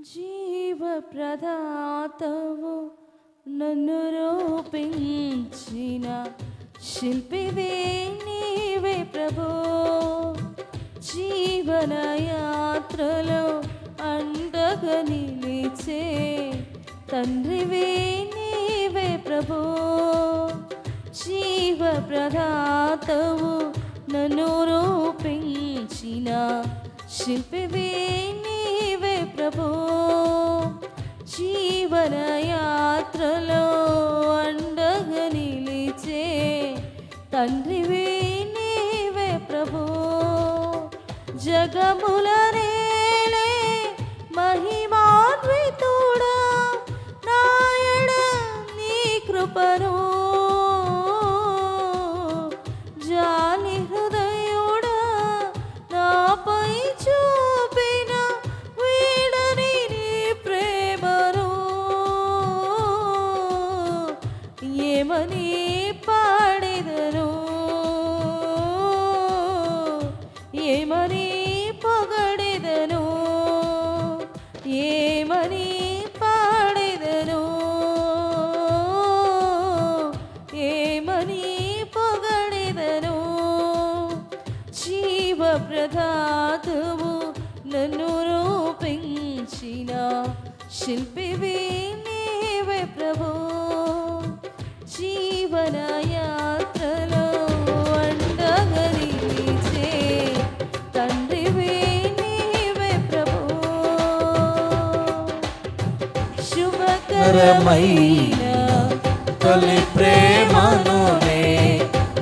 జీవ ప్రదాతవు నన్ను రూపించిన శిల్పివే నీవే ప్రభు. జీవన యాత్రలో అండగా నిలిచే తండ్రివే నీవే ప్రభు. జీవ ప్రదాతవు నన్ను రూపించిన శిల్పివే ప్రభు జీవన యాత్రలో అండగా నిలిచే తండ్రివే నీవే ప్రభు. ఏమని పాడెదను. ఏమని పొగడెదను? ఏమని పాడెదను? ఏమని పొగడెదను? జీవ ప్రదాతవు నన్ను రూపించిన శిల్పివి శుభకరమైన తొలి ప్రేమను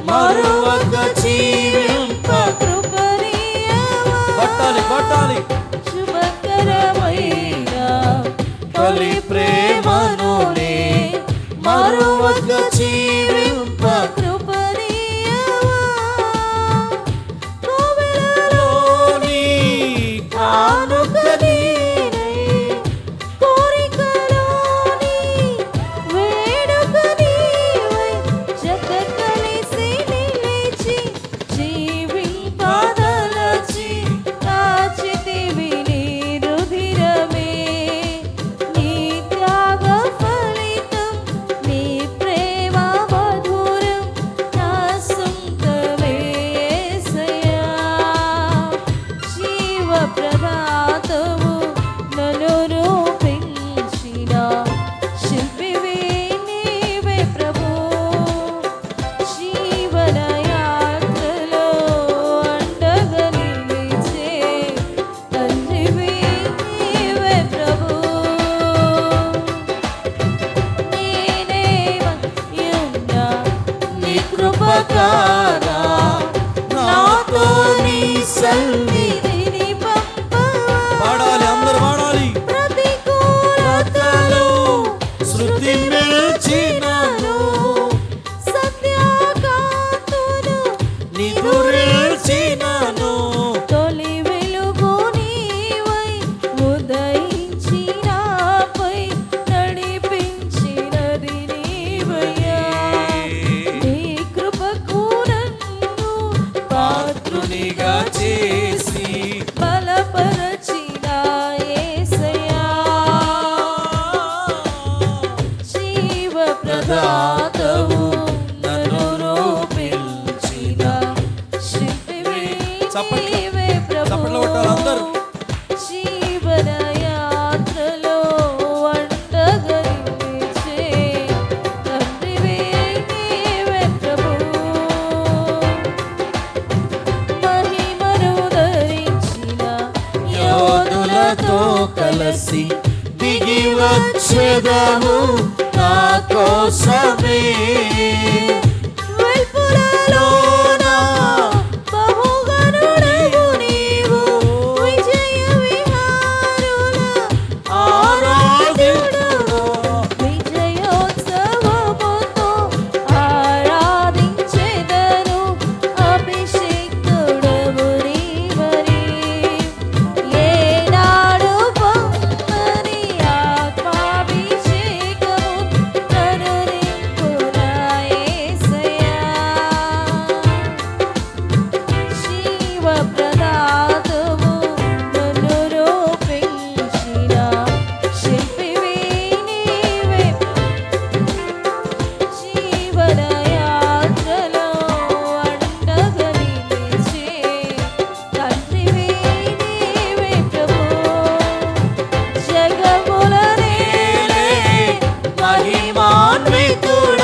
మరువక చీ కృపకారా నాతో నీ సన్ని సన్నిధిని పాడాలి అందరూ పాడాలి. ప్రతికూలతలు శృతి మెల్చినను సత్యాకాంతులు నిదురిల్చినను ప్రదాతవు నన్ను రూపించిన శిల్పివే చప్పట్లు. చప్పట్లు కొట్టాలి అందరూ. కలిసి దిగి వచ్చేదము నా కోసమే por